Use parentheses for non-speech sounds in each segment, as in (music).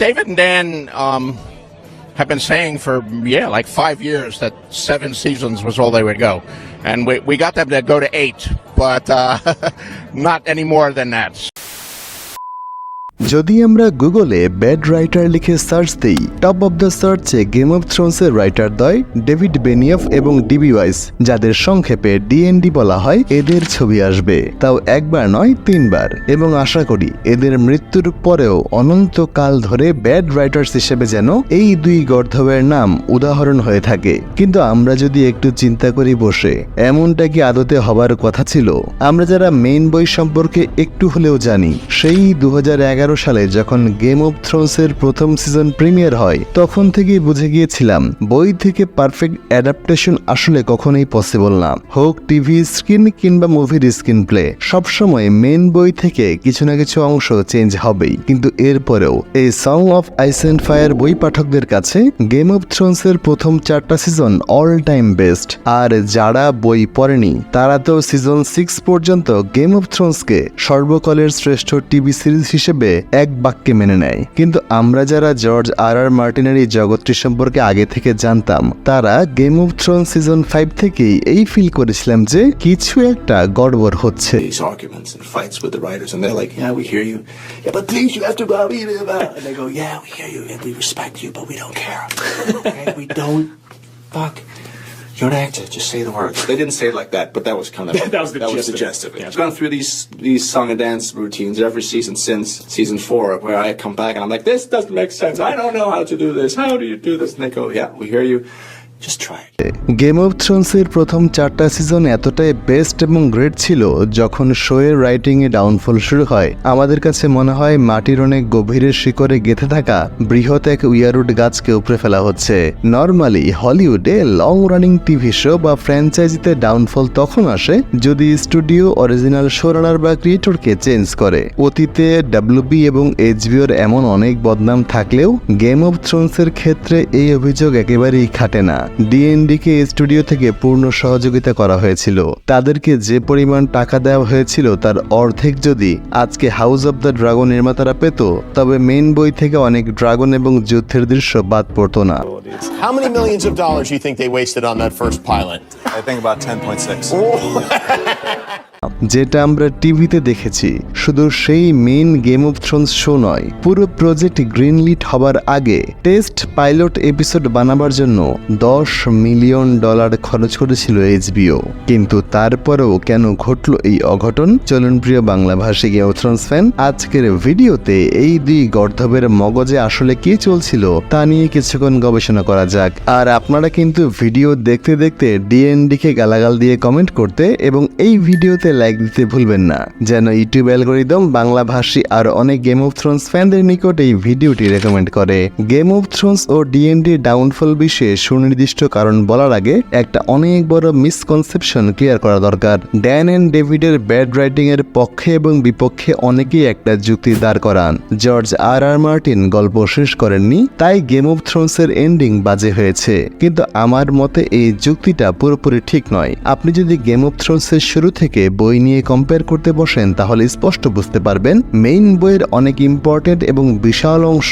David and Dan um, have been saying for yeah, like five years that seven seasons was all they would go, and we we got them to go to eight, but uh, (laughs) not any more than that. যদি আমরা গুগলে bad writer লিখে search দিই, top of the সার্চে game of থ্রোনসের দয় David Benioff এবং D B wise, যাদের সংক্ষেপে ডিএনডি বলা হয়, এদের ছবি আসবে। তাও একবার নয়, তিনবার। এবং আশা করি, এদের মৃত্যুর পরেও অনন্তকাল ধরে ব্যাড রাইটার্স হিসেবে যেন এই দুই গর্ধবের নাম উদাহরণ হয়ে থাকে। কিন্তু আমরা যদি একটু চিন্তা করি বসে, এমনটা কি আদতে হবার কথা ছিল? আমরা যারা মেইন বই সম্পর্কে একটু হলেও জানি, সেই দু হাজার এগারো সালে যখন গেম অফ থ্রোনসের প্রথম সিজন প্রিমিয়ার হয়, তখন থেকেই বুঝে গিয়েছিলাম, বই থেকে পারফেক্ট অ্যাডাপ্টেশন আসলে কখনোই পসিবল না। হোক টিভি স্ক্রিন কিংবা মুভির স্ক্রিন প্লে সবসময় মেন বই থেকে কিছু না কিছু অংশ চেঞ্জ হবেই। কিন্তু এরপরেও, এই song of ice and fire বই পাঠকদের কাছে গেম অফ থ্রোনসের প্রথম চারটা সিজন অল টাইম বেস্ট আর যারা বই পড়েনি, তারা তো সিজন সিক্স পর্যন্ত গেম অফ থ্রোনসকে সর্বকালের শ্রেষ্ঠ টিভি সিরিজ হিসেবে এক বাক্যে মেনে নেয়। কিন্তু আমরা যারা জর্জ আর আর মার্টিনের এই জগৎটি সম্পর্কে আগে থেকে জানতাম, তারা game of throne season five থেকেই এই ফিল করেছিলাম যে কিছু একটা গড়বর হচ্ছে। (laughs) Fuck. You're an actor. Just say the words." They didn't say it like that, but that was kind of (laughs) That was the that was the it. gist of it. Yeah. I've gone through these these song and dance routines every season since season four, where I come back and I'm like, "This doesn't make sense. I don't know how to do this. How do you do this?" And they go, "Yeah, we hear you. Just try it." Game of থ্রোনসের প্রথম চারটা season এতটাই best এবং great ছিল যখন শোয়ের writing এ downfall শুরু হয়। আমাদের কাছে মনে হয় মাটির অনেক গভীরের শিকড়ে গেঁথে থাকা বৃহৎ এক উইয়ারউড গাছকে উপড়ে ফেলা হচ্ছে। নর্মালি হলিউডে লং রানিং টিভি শো বা ফ্র্যাঞ্চাইজিতে ডাউনফল তখন আসে যদি স্টুডিও অরিজিনাল শোরানার বা ক্রিয়েটরকে চেঞ্জ করে। অতীতে ডাব্লিউবি এবং এইচবিওর এমন অনেক বদনাম থাকলেও গেম অফ থ্রোনসের ক্ষেত্রে এই অভিযোগ একেবারেই খাটে না। ডিএনডিকে স্টুডিও থেকে পূর্ণ সহযোগিতা করা হয়েছিল তাদেরকে যে পরিমাণ টাকা দেওয়া হয়েছিল তার অর্ধেক যদি আজকে হাউস অব দ্য ড্রাগন নির্মাতারা পেত তবে মেন বই থেকে অনেক ড্রাগন এবং যুদ্ধের দৃশ্য বাদ পড়ত না How many millions of dollars you think they wasted on that first pilot? I think about 10.6. (laughs) যেটা আমরা টিভিতে দেখেছি, শুধু সেই main game of thrones show নয়, পুরো প্রজেক্ট গ্রিনলিট হবার আগে টেস্ট পাইলট এপিসোড বানাবার জন্য দশ মিলিয়ন ডলার খরচ করেছিল এইচবিও কিন্তু তারপরেও কেন ঘটল এই অঘটন? চলুন প্রিয় বাংলা ভাষী গেম অফ থ্রোনস ফ্যান আজকের ভিডিওতে এই দুই গর্ধবের মগজে আসলে কি চলছিল তা নিয়ে কিছুক্ষণ গবেষণা করা যাক। আর আপনারা কিন্তু ভিডিও দেখতে দেখতে ডিএনডি কে গালাগাল দিয়ে কমেন্ট করতে এবং এই ভিডিওতে লাইক দিতে ভুলবেন না। যেন ইউটিউব অ্যালগোরিদম বাংলা ভাষী আর অনেক গেম অফ থ্রোনস ফ্যানদের নিকট এই ভিডিওটি রেকমেন্ড করে। গেম অফ থ্রোনস ও ডিএনডি ডাউনফল বিষয়ে সুনির্দিষ্ট কারণ বলার আগে একটা অনেক বড় মিসকনসেপশন ক্লিয়ার করা দরকার। ড্যান অ্যান্ড ডেভিডের ব্যাড রাইটিং এর পক্ষে এবং বিপক্ষে অনেকেই একটা যুক্তি দাঁড় করান। জর্জ আর আর মার্টিন গল্প শেষ করেননি, তাই গেম অফ থ্রোনস এর এন্ডিং বাজে হয়েছে। কিন্তু আমার মতে এই যুক্তিটা পুরোপুরি ঠিক নয়। আপনি যদি গেম অফ থ্রোনস এর শুরু থেকে বই নিয়ে কম্পেয়ার করতে বসেন, তাহলে স্পষ্ট বুঝতে পারবেন মেইন বইয়ের অনেক ইম্পর্টেন্ট এবং বিশাল অংশ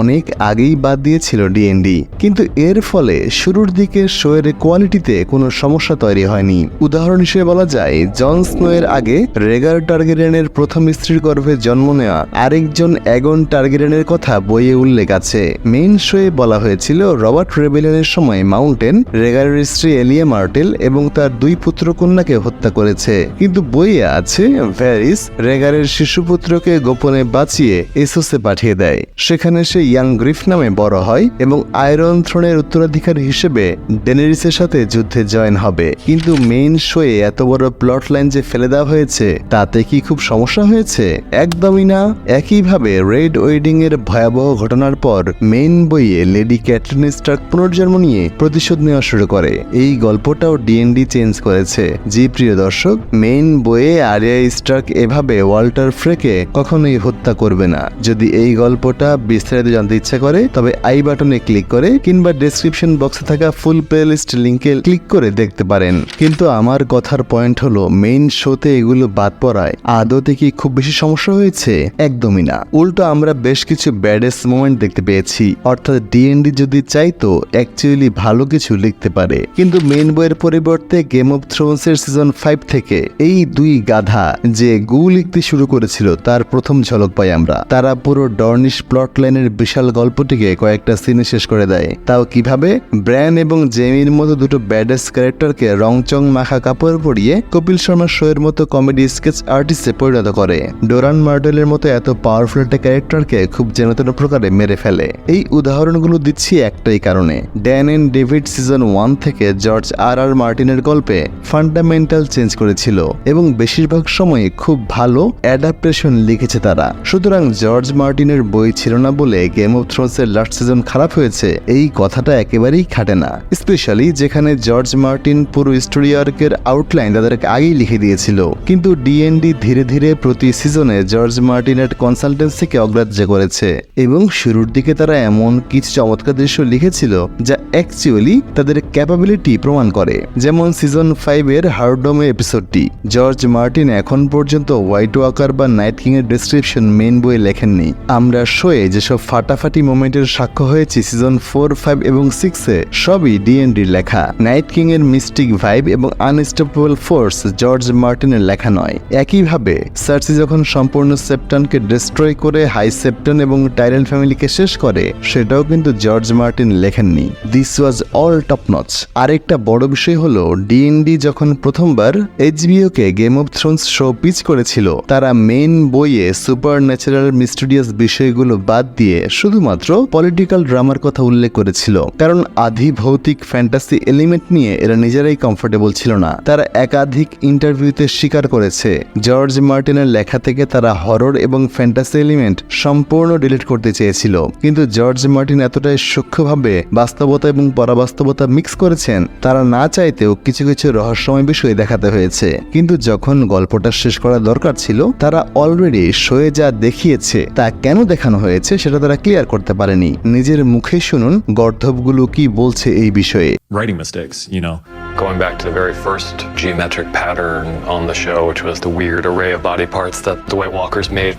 অনেক আগেই বাদ দিয়েছিল ডিএনডি কিন্তু এর ফলে শুরুর দিকে শোয়ের কোয়ালিটিতে কোনো সমস্যা তৈরি হয়নি। উদাহরণ হিসেবে বলা যায় জন স্নোয়ের আগে রেগার টার্গেরিয়ানের প্রথম স্ত্রীর গর্ভে জন্ম নেওয়া আরেকজন অ্যাগন টার্গেরিয়ানের কথা বইয়ে উল্লেখ আছে। মেইন শোয়ে বলা হয়েছিল, রবার্ট রেবেলিয়নের সময় মাউন্টেন রেগারের স্ত্রী এলিয়া মার্টেল এবং তার দুই পুত্র কন্যাকে হত্যা করেছে। কিন্তু বইয়ে আছে ভ্যারিস রেগারের শিশুপুত্রকে গোপনে বাঁচিয়ে এসোসে পাঠিয়ে দেয়। সেখানে সে ইয়াং গ্রিফ নামে বড় হয় এবং আয়রন থ্রোনের উত্তরাধিকারী হিসেবে ডেনেরিসের সাথে যুদ্ধে জয়েন হবে। কিন্তু মেইন শোয়ে এত বড় প্লট লাইন যে ফেলে দেওয়া হয়েছে, তাতে কি খুব সমস্যা হয়েছে? একদমই না। একইভাবে রেড ওয়েডিং এর ভয়াবহ ঘটনার পর মেইন বইয়ে লেডি ক্যাটরিন স্টার্ক পুনর্জন্ম নিয়ে প্রতিশোধ নেওয়া শুরু করে। এই গল্পটাও ডিএনডি চেঞ্জ করেছে। জি, প্রিয় দর্শক, মেইন মেইন বইয়ে আরিয়া স্টার্ক এভাবে ওয়াল্টার ফ্রেকে কখনোই হত্যা করবে না। যদি এই গল্পটা বিস্তারিত জানতে ইচ্ছা করে, তবে আই বাটনে ক্লিক করে কিংবা ডেসক্রিপশন বক্সে থাকা ফুল প্লেলিস্ট লিঙ্কে ক্লিক করে দেখতে পারেন। কিন্তু আমার কথার পয়েন্ট হলো, মেইন শোতে এগুলো বাদ পড়ায় আদতে কি খুব বেশি সমস্যা হয়েছে? একদমই না। উল্টো আমরা বেশ কিছু ব্যাডেস্ট মোমেন্ট দেখতে পেয়েছি। অর্থাৎ ডিএনডি যদি চাইতো অ্যাকচুয়ালি ভালো কিছু লিখতে পারে। কিন্তু মেইন বইয়ের পরিবর্তে গেম অফ থ্রোনস এর সিজন ফাইভ থেকে এই দুই গাধা যে গু লিখতে শুরু করেছিল তার প্রথম ঝলক পাই আমরা। তারা পুরো ডর্নিশ প্লট লাইনের বিশাল গল্পটিকে কয়েকটা সিনে শেষ করে দেয়। তাও কীভাবে? ব্র্যান এবং জেমির মতো দুটো ব্যাডেস্ট ক্যারেক্টারকে রংচং মাখা কাপড় পরিয়ে কপিল শর্মা শো এর মতো কমেডি স্কেচ আর্টিস্টে পরিণত করে। ডোরান মার্টেলের মতো এত পাওয়ারফুল একটা ক্যারেক্টারকে খুব যেনতেন প্রকারে মেরে ফেলে। এই উদাহরণগুলো দিচ্ছি একটাই কারণে। Dan and David season one থেকে জর্জ আর আর মার্টিনের গল্পে ফান্ডামেন্টাল চেঞ্জ করেছিল। এবং বেশিরভাগ সময়ে খুব ভালো অ্যাডাপ্টেশন লিখেছে তারা। সুতরাং জর্জ মার্টিনের বই ছিল না বলে গেম অফ থ্রোনস এর লাস্ট সিজন খারাপ হয়েছে, এই কথাটা একেবারেই খাটে না। স্পেশালি যেখানে জর্জ মার্টিন পুরো স্টোরি আর্কের আউটলাইন তাদেরকে আগেই লিখে দিয়েছিল। কিন্তু ডিএনডি ধীরে ধীরে প্রতি সিজনে জর্জ মার্টিনের কনসালটেন্সিকে অগ্রাহ্য করেছে এবং শুরুর দিকে তারা এমন কিছু চমৎকার দৃশ্য লিখেছিল যা অ্যাকচুয়ালি তাদের ক্যাপাবিলিটি প্রমাণ করে। যেমন সিজন ফাইভের হার্ডমে এপিসোডটি জর্জ মার্টিন এখন পর্যন্ত হোয়াইট ওয়াকার বা নাইট কিং এর ডিসক্রিপশন মেন বইয়ে লেখেননি। আমরা শোয়ে যেসব ফাটাফাটি মোমেন্টের সাক্ষ্য হয়েছি সিজন ফোর, ফাইভ এবং সিক্সে সবই ডিএনডির লেখা। নাইট কিং এর মিস্টিক ভাইব এবং আনস্টপেবল ফোর্স জর্জ মার্টিনের লেখা নয়। একইভাবে, সার্সি যখন সম্পূর্ণ সেপ্টনকে ডিস্ট্রয় করে হাই সেপ্টন এবং টাইরেন ফ্যামিলিকে শেষ করে, সেটাও কিন্তু George Martin লেখেননি। This was all top notch আরেকটা বড় বিষয় হলো ডিএনডি যখন প্রথমবার HBO K game of thrones show pitch করেছিল। তারা মেন বইয়ে সুপার ন্যাচারাল মিস্টেরিয়াস বিষয়গুলো বাদ দিয়ে শুধুমাত্র পলিটিক্যাল ড্রামার কথা উল্লেখ করেছিল। কারণ আধি ভৌতিক ফ্যান্টাসি এলিমেন্ট নিয়ে এরা নিজেরাই কমফোর্টেবল ছিল না। তারা একাধিক ইন্টারভিউতে স্বীকার করেছে। জর্জ মার্টিনের লেখা থেকে তারা হরর এবং ফ্যান্টাসি এলিমেন্ট সম্পূর্ণ ডিলিট করতে চেয়েছিল। কিন্তু জর্জ মার্টিন এতটাই সূক্ষ্মভাবে বাস্তবতা এবং পরাবাস্তবতা মিক্স করেছেন, তারা না চাইতেও কিছু কিছু রহস্যময় বিষয় দেখাতে হয়েছে। কিন্তু যখন গল্পটা শেষ করা দরকার ছিল তারা অলরেডি শোয়ে যা দেখিয়েছে তা কেন দেখানো হয়েছে সেটা তারা ক্লিয়ার করতে পারেনি নিজের মুখে শুনুন গর্ধবগুলো কি বলছে এই বিষয়ে writing mistakes, you know. Going back to the very first geometric pattern on the show, which was the weird array of body parts that the White Walkers made.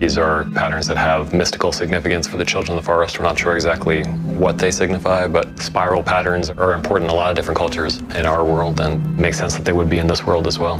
These are patterns that have mystical significance for the children of the forest. We're not sure exactly what they signify, but spiral patterns are important in a lot of different cultures in our world and makes sense that they would be in this world as well.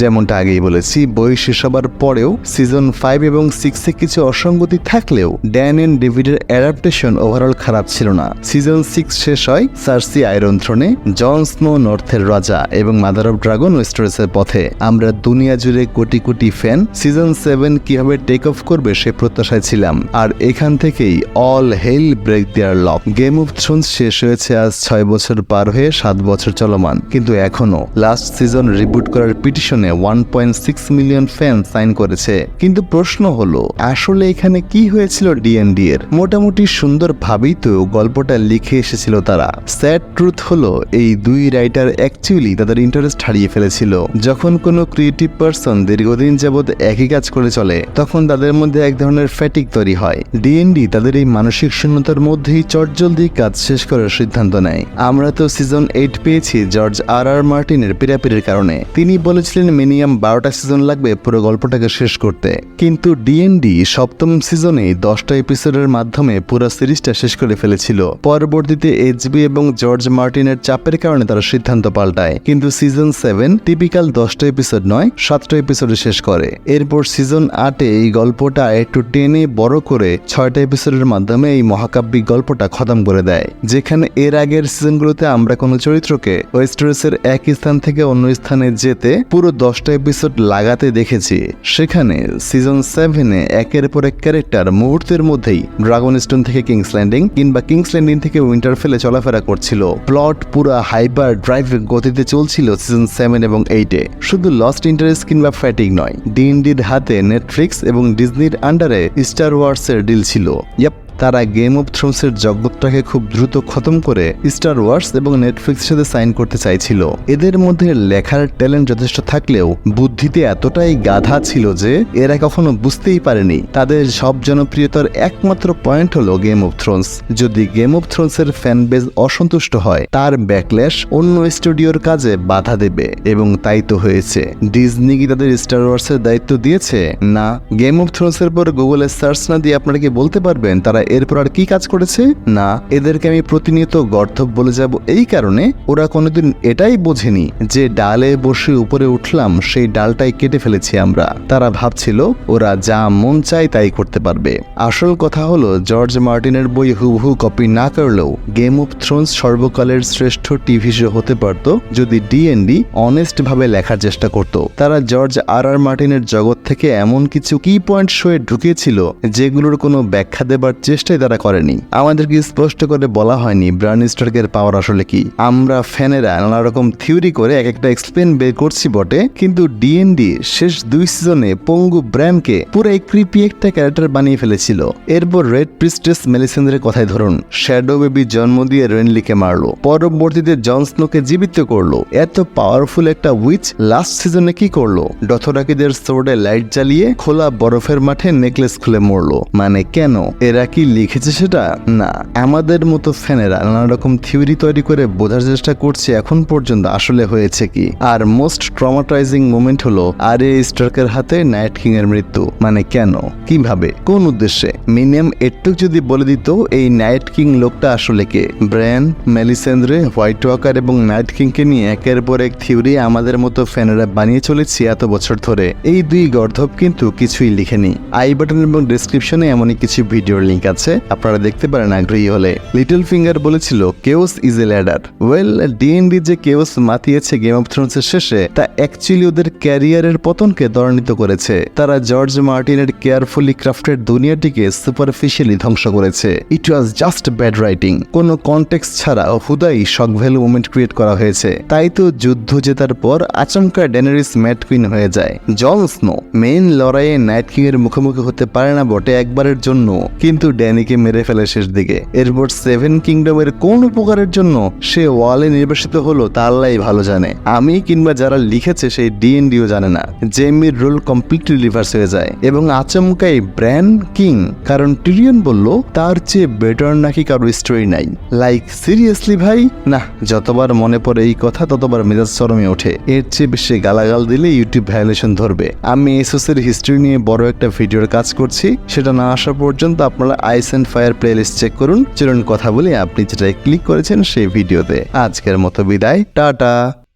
যেমনটা আগেই বলেছি বই শেষ হবার পরেও season five এবং সিক্সে কিছু অসঙ্গতি থাকলেও ড্যান এন্ড ডেভিডের অ্যাডাপ্টেশন ওভারঅল খারাপ ছিল না। সিজন সিক্স শেষ হয় সার্সি আয়রন থ্রোনে জন স্নো নর্থের রাজা এবং মাদার অফ ড্রাগন ওয়েস্টার্সের পথে। আমরা দুনিয়া জুড়ে কোটি কোটি ফ্যান সিজন সেভেন কীভাবে টেক অফ করবে সে প্রত্যাশায় ছিলাম। আর এখান থেকেই all hell break there lock game of thrones শেষ হয়েছে আজ ছয় বছর পার হয়ে সাত বছর চলমান। কিন্তু এখনও লাস্ট সিজন রিবুট করার পিটিশনে one point six million fan sign করেছে। কিন্তু প্রশ্ন হলো, আসলে এখানে কি হয়েছিল ডিএনডি এর? মোটামুটি সুন্দর ভাবেই তো গল্পটা লিখে এসেছিল তারা। স্যাড ট্রুথ হলো, এই দুই রাইটার অ্যাকচুয়ালি তাদের ইন্টারেস্ট হারিয়ে ফেলেছিল। যখন কোনো ক্রিয়েটিভ পার্সন দীর্ঘদিন যাবৎ একই কাজ করে চলে, তখন তাদের মধ্যে এক ধরনের ফ্যাটিক তৈরি হয়। ডিএনডি তাদের এই মানসিক শূন্যতার মধ্যেই চটজলদি কাজ শেষ করার সিদ্ধান্ত নেয়। আমরা তো সিজন এইট পেয়েছি জর্জ আর আর মার্টিনের পিরাপিরির কারণে। তিনি বলেছিলেন মিনিমাম বারোটা সিজন লাগবে, পুরো গল্পটাকে শেষ করতে। কিন্তু ডিএনডি সপ্তম সিজনে দশটা এপিসোডের মাধ্যমে পুরো সিরিজটা শেষ করে ফেলেছিল। পরবর্তীতে এইচবি এবং জর্জ মার্টিনের চাপের কারণে তারা সিদ্ধান্ত পাল্টায়। কিন্তু সিজন সেভেন টিপিক্যাল দশটা এপিসোড নয়, সাতটা এপিসোডে শেষ করে। এরপর সিজন আটে এই গল্পটা একটু টেনে বড় করে ছয়টা এপিসোডের মাধ্যমে এই মহাকাব্যিক গল্পটা খতম করে দেয়। যেখানে এর আগের সিজনগুলোতে আমরা কোনো চরিত্রকে ওয়েস্টারসের এক স্থান থেকে অন্য স্থানে যেতে পুরো দশটা এপিসোড লাগাতে দেখেছি। সেখানে সিজন সেভেনে একের পর এক ক্যারেক্টার মুহূর্তের মধ্যেই ড্রাগন স্টোন থেকে কিংস ল্যান্ডিং কিংবা কিংস ল্যান্ডিং থেকে উইন্টার ফেলে চলাফেরা করছিল। প্লট পুরা হাইপার ড্রাইভ গতিতে চলছিল সিজন সেভেন এবং এইটে শুধু লস্ট ইন্টারেস্ট কিংবা ফ্যাটিক নয় ডিএনডির হাতে নেটফ্লিক্স এবং ডিজনির আন্ডারে স্টার ওয়ার্সের ডিল ছিল। ইয়াপ তারা গেম অফ থ্রোনসের জগৎটাকে খুব দ্রুত খতম করে স্টার ওয়ার্স এবং নেটফ্লিক্সের সাথে সাইন করতে চাইছিল। এদের মধ্যে লেখার ট্যালেন্ট যথেষ্ট থাকলেও বুদ্ধিতে এতটাই গাধা ছিল যে এরা কখনো বুঝতেই পারেনি। তাদের সব জনপ্রিয়তার একমাত্র পয়েন্ট হলো গেম অফ থ্রোনস যদি গেম অফ থ্রোনসের ফ্যান বেজ অসন্তুষ্ট হয়, তার ব্যাকল্যাশ অন্য স্টুডিওর কাজে বাধা দেবে। এবং তাই তো হয়েছে। ডিজনি কি তাদের স্টার ওয়ার্সের দায়িত্ব দিয়েছে? না। গেম অফ থ্রোনসের পর গুগলে সার্চ না দিয়ে আপনারা কি বলতে পারবেন? তারা এরপর আর কি কাজ করেছে? না, এদেরকে আমি প্রতিনিয়ত গর্ধব বলে যাব এই কারণে ওরা কোনোদিন এটাই বোঝেনি যে ডালে বসে উপরে উঠলাম, সেই ডালটাই কেটে ফেলেছি আমরা। তারা ভাবছিল, ওরা যা মন চায় তাই করতে পারবে। আসল কথা হলো, জর্জ মার্টিনের বই হুবহু কপি না করলেও গেম অফ থ্রোনস সর্বকালের শ্রেষ্ঠ টিভি শো হতে পারত যদি ডিএনডি অনেস্ট ভাবে লেখার চেষ্টা করত। তারা জর্জ আর আর মার্টিনের জগৎ থেকে এমন কিছু কি পয়েন্ট শোয়ে ঢুকিয়েছিল যেগুলোর কোনো ব্যাখ্যা দেবার চেষ্টাই তারা করেনি। আমাদেরকে স্পষ্ট করে বলা হয়নি ব্রান স্টার্কের পাওয়ার আসলে কি। আমরা ফ্যানেরা নানা রকম থিওরি করে এক একটা এক্সপ্লেন বের করছি বটে, কিন্তু ডিএনডি শেষ দুই সিজনে পঙ্গু ব্র্যামকে পুরাই ক্রিপি একটা ক্যারেক্টার বানিয়ে ফেলেছিল। এরপর রেড প্রিস্টেস মেলিসেন্দ্রের কথাই ধরুন শ্যাডো বেবি জন্ম দিয়ে রেনলিকে মারলো, পরবর্তীতে জন স্নোকে জীবিত করল। এত পাওয়ারফুল একটা উইচ লাস্ট সিজনে কি করল? ডথরাকিদের সোর্ডে লাইট জ্বালিয়ে খোলা বরফের মাঠে নেকলেস খুলে মরলো। মানে কেন? এরা কি লিখেছে সেটা? না, আমাদের মতো ফ্যানেরা নানা রকম থিওরি তৈরি করে বোঝার চেষ্টা করছে এখন পর্যন্ত আসলে হয়েছে কি। আর মোস্ট ট্রমাটাইজিং মোমেন্ট হলো, আর এ স্টার্কের হাতে নাইট কিং এর মৃত্যু। মানে কেন? কীভাবে? কোন উদ্দেশ্যে? মিনিমাম এটুক যদি বলে দিত, এই নাইট কিং লোকটা আসলে কে? ব্র্যান, মেলিসেন্দ্রে, হোয়াইট ওয়াকার এবং নাইট কিংকে নিয়ে একের পর এক থিওরি আমাদের মতো ফ্যানেরা বানিয়ে চলেছি এত বছর ধরে। এই দুই গর্ধব কিন্তু কিছুই লিখেনি। আই বাটন এবং ডিসক্রিপশনে এমনই কিছু ভিডিওর লিঙ্ক আছে, আপনারা দেখতে পারেন আগ্রহী হলে। লিটল ফিঙ্গার বলেছিল chaos is a ladder well DnD যে কেওস মাতিয়েছে গেম অফ থ্রোনসের শেষে, তা অ্যাকচুয়ালি ওদের ক্যারিয়ারের পতনকে ত্বরান্বিত করেছে। তারা জর্জ মার্টিনের কেয়ারফুলি ক্রাফটেড দুনিয়াটিকে সুপারফিশিয়ালি ধ্বংস করেছে। It was just bad writing কোনো কন্টেক্স ছাড়া হুদাই শক ভ্যালু মোমেন্ট ক্রিয়েট করা হয়েছে। তাই তো যুদ্ধ জেতার পর আচমকা ডেনারিস ম্যাট কুইন হয়ে যায়। জন স্নো মেইন লড়াইয়ে নাইট কিং এর মুখোমুখি হতে পারে না বটে একবারের জন্য। কিন্তু ড্যানিকে মেরে ফেলে শেষ দিকে। এরপর সেভেন কিংডমের কোন উপকারের জন্য সে ওয়ালে নির্বাসিত হলো তা আল্লাহই ভালো জানে। আমি কিংবা যারা লিখেছে সেই ডিএনডিও জানে না। জেমির রোল কমপ্লিটলি রিভার্স হয়ে যায় এবং আচমকাই ব্র্যান কিং, কারণ টিরিয়ন বলল, তার চেয়ে বেটার নাকি কারও স্টোরি নাই। লাইক সিরিয়াসলি ভাই? না যতবার মনে পড়ে এই কথা, ততবার মেজাজ চরমে ওঠে। এর চেয়ে বেশি গালাগাল দিলে ইউটিউব ভায়োলেশন ধরবে। আমি এসোসের হিস্ট্রি নিয়ে বড় একটা ভিডিওর কাজ করছি। সেটা না আসা পর্যন্ত আপনারা ice and fire playlist check করুন। চলুন কথা বলে আপনি যেটাই ক্লিক করেছেন সেই ভিডিওতে আজকের মতো বিদায়। টাটা।